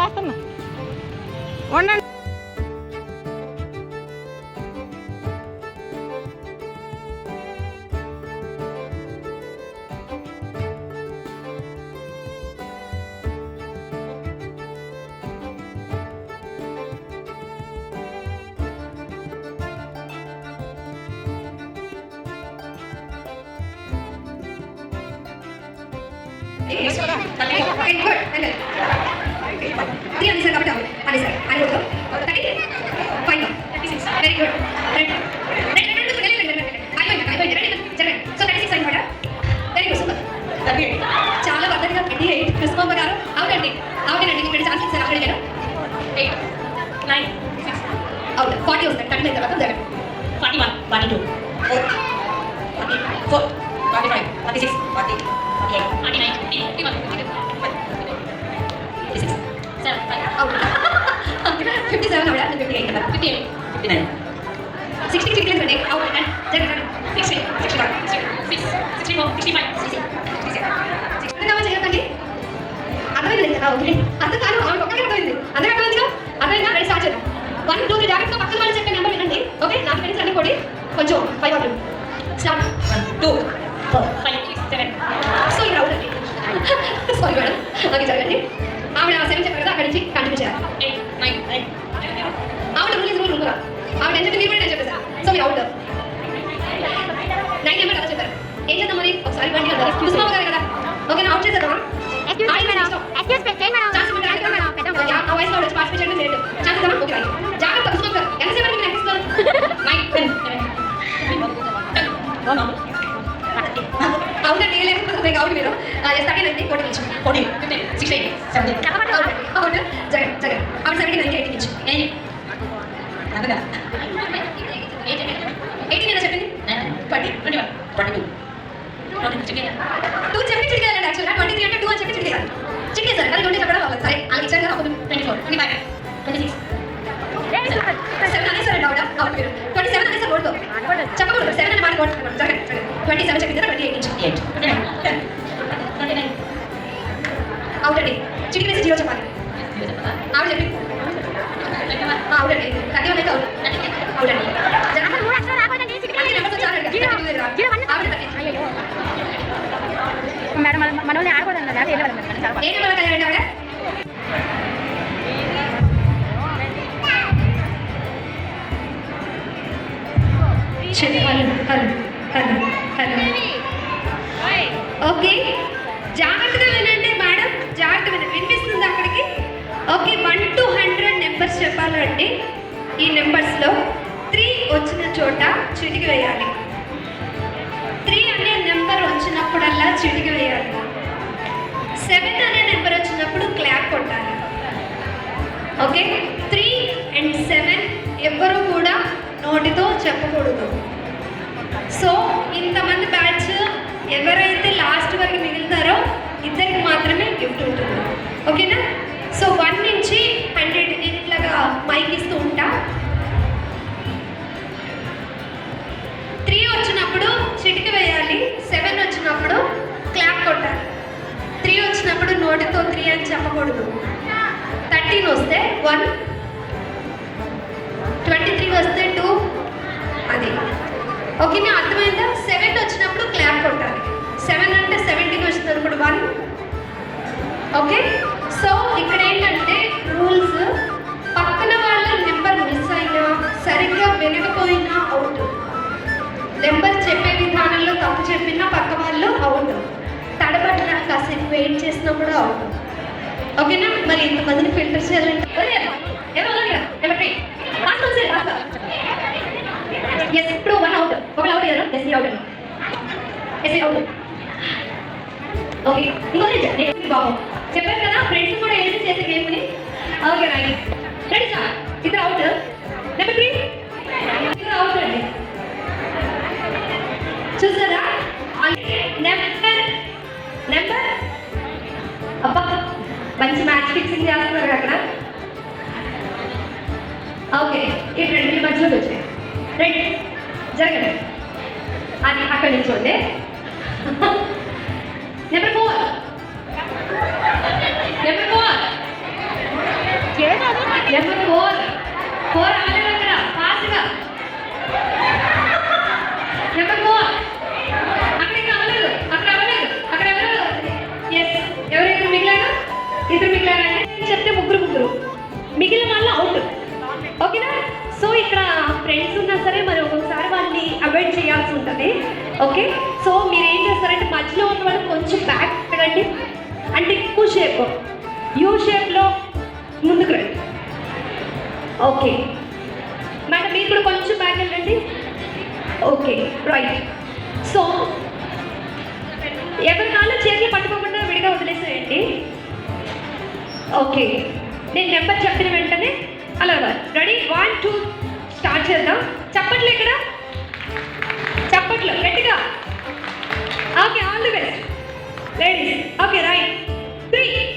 వస్తున్నా ఉండండి Three అని సార్ కాబట్టి అవును అని సార్ అని కూడా thirty five thirty six very good చాలా పద్ధతిగా పెట్టి ఎయిట్ గారు. అవునండి అవునండి ఇక్కడ ఛాన్స్ ఇచ్చారు. అక్కడ నేను ఎయిట్ నైన్ సిక్స్ అవును. ఫార్టీ వస్తుంది. థర్టీ నైన్ తర్వాత forty one forty two four forty four forty five forty six forty forty eight forty nine fifty one fifty two fifty seven ఆవిడ fifty eight fifty eight fifty nine sixty six అండి అవును Jagan sixty sixty one six sixty four sixty five sixty అర్థం చేయకండి అర్థమైంది కదా okay అర్థం కాదు ఆమె ఒక్కటే అర్థమైంది అందరూ అర్థమైందిగా అర్థమైందా రెడీ స్టార్ట్ చేద్దాం వన్ టూ త్రీ జాగ్రత్తగా పక్కన వాళ్ళు చెప్పే నెంబర్ వినండి ఓకే నాకు ఫ్రెండ్స్ అన్ని కొడి కొంచెం ఫైవ్ అవుతుంది start one two four five six seven so ఇక్కడ అవుతుంది సారీ మేడం ఓకే జరగండి ఆవిడ సెవెన్ చెప్పారు కదా అక్కడి నుంచి ఇస్ రూల్ రూల్ ఆవిడ ఎంత మీరు కూడా నేను చెప్పేసా సో మీరు అవుట్ నైన్ నెంబర్ కదా చెప్పారు? ఏం చేద్దాం మరి? ఒకసారి ఇవ్వండి కదా. చూసుకోవాలి కదా. అవుట్ చేద్దామా excuse me madam excuse me twenty twenty one twenty two. Two చెప్పి చిడికేయాలండి యాక్చువల్గా ట్వంటీ త్రీ అంటే టూ అని చెప్పి చిడికేయాలి చిడికేసారు కానీ ట్వంటీ చెప్పడం అవ్వదు సరే అలా ఇచ్చారు కదా twenty four twenty five. Twenty six. Seven మీరు. ట్వంటీ చెప్పకూడదు అని మాట కొట్టుకున్నాను జగన్ ట్వంటీ సెవెన్ చెప్పింది ట్వంటీ ఎయిట్. నుంచి eight. Twenty nine. Ten twenty nine. అవునండి చిటికి వేసి జీరో చెప్పాలి. ఆవిడ చెప్పింది ఆ, అవునండి థర్టీ వన్ అయితే అవును అవునండి మేడం మనల్ని ఆడకూడదు madam? వెళ్ళవాలి hello hello hello hello okay. జాగ్రత్తగా వినండి మేడం. జాగ్రత్త వినండి. వినిపిస్తుంది అక్కడికి? Okay one to hundred numbers చెప్పాలంటే ఈ నెంబర్స్లో త్రీ వచ్చిన చోట చిటికి వేయాలి. కొట్టాలి. ఓకే? త్రీ అండ్ సెవెన్ ఎవ్వరూ కూడా నోటితో చెప్పకూడదు. సో ఇంతమంది బ్యాచ్ ఎవరైతే లాస్ట్ వరకు మిగులుతారో ఇద్దరికి మాత్రమే గిఫ్ట్ ఉంటుంది. ఓకేనా సో వన్ నుంచి ఓకేనా అర్థమైందా సెవెన్ వచ్చినప్పుడు క్లాప్ కొట్టాలి సెవెన్ అంటే సెవెంటీన్ వచ్చినప్పుడు వన్ ఓకే సో ఇక్కడ ఏంటంటే రూల్స్ పక్కన వాళ్ళ నెంబర్ మిస్ అయినా సరిగ్గా వినకపోయినా అవుట్ నెంబర్ చెప్పే విధానంలో తప్పు చెప్పినా పక్క వాళ్ళు అవుట్ తడబడిన కాసేపు వెయిట్ చేసినా కూడా అవుట్ ఓకేనా మరి ఇంతమందిని ఫిల్టర్ చేయాలంటే ఎస్ ఇప్పుడు వన్ అవుట్ ఒకళ్ళు అవుట్ అయ్యారు yes out yes out okay ఇంకోటి బాబు చెప్పారు కదా ఫ్రెండ్స్ కూడా ఏంటి చేసే గేమ్ని ఓకే రైట్ రెడీ సార్ ఇద్దరు out number three okay? So మీరు ఏం చేస్తారంటే మధ్యలో ఉన్న వాళ్ళు కొంచెం బ్యాక్ పెట్టండి అంటే ఎక్కువ షేప్ యూ షేప్లో ముందుకు రండి. ఓకే. మేడం మీరు కూడా కొంచెం బ్యాక్ వెళ్ళండి. ఓకే రైట్ సో ఎవరి కాళ్ళు చేతులు పట్టుకోకుండా విడిగా వదిలేసేయండి. ఓకే. నేను నెంబర్ చెప్పిన వెంటనే అలా రెడీ వన్ టూ స్టార్ట్ చేద్దాం. చెప్పట్లే ఇక్కడ చప్పట్లు గట్టిగా okay all the best ladies okay right three three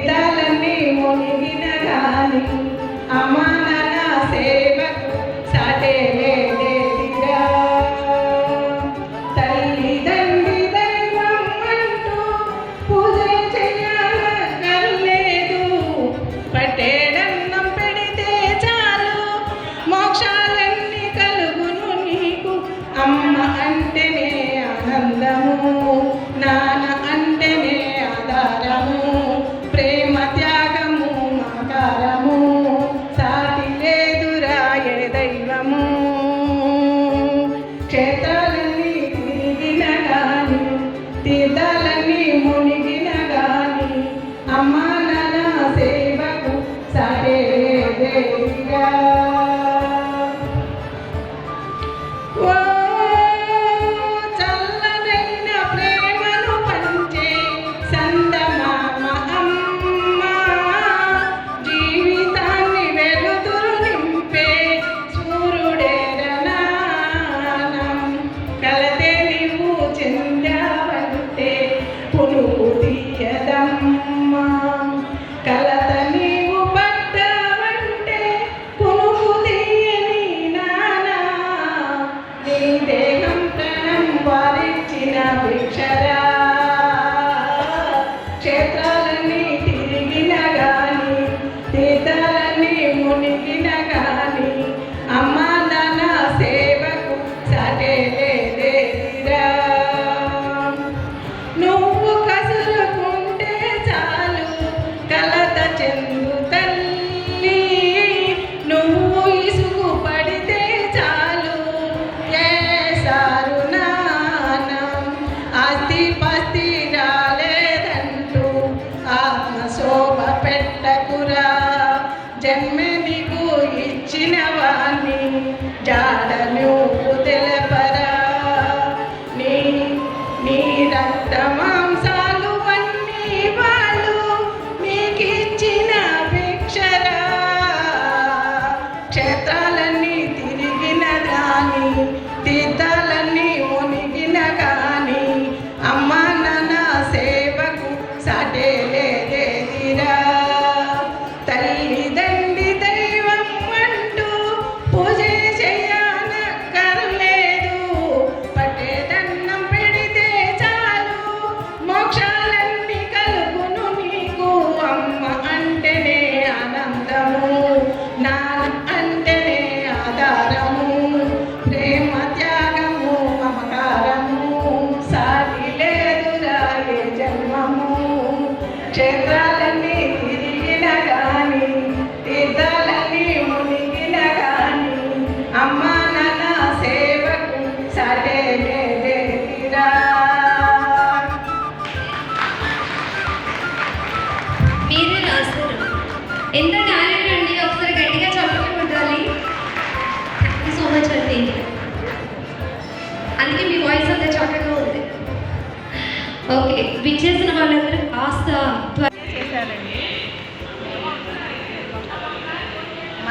తీర్థాలన్నీ మునిగిన అమ్మ అమానన సేవకు సాటే queda జన్మనికు ఇచ్చిన వాణ్ణి జాడ నువ్వు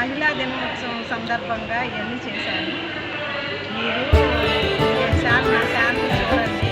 మహిళా దినోత్సవం సందర్భంగా ఇవన్నీ చేశాను. మీరు శాంతి శాంతి చూడండి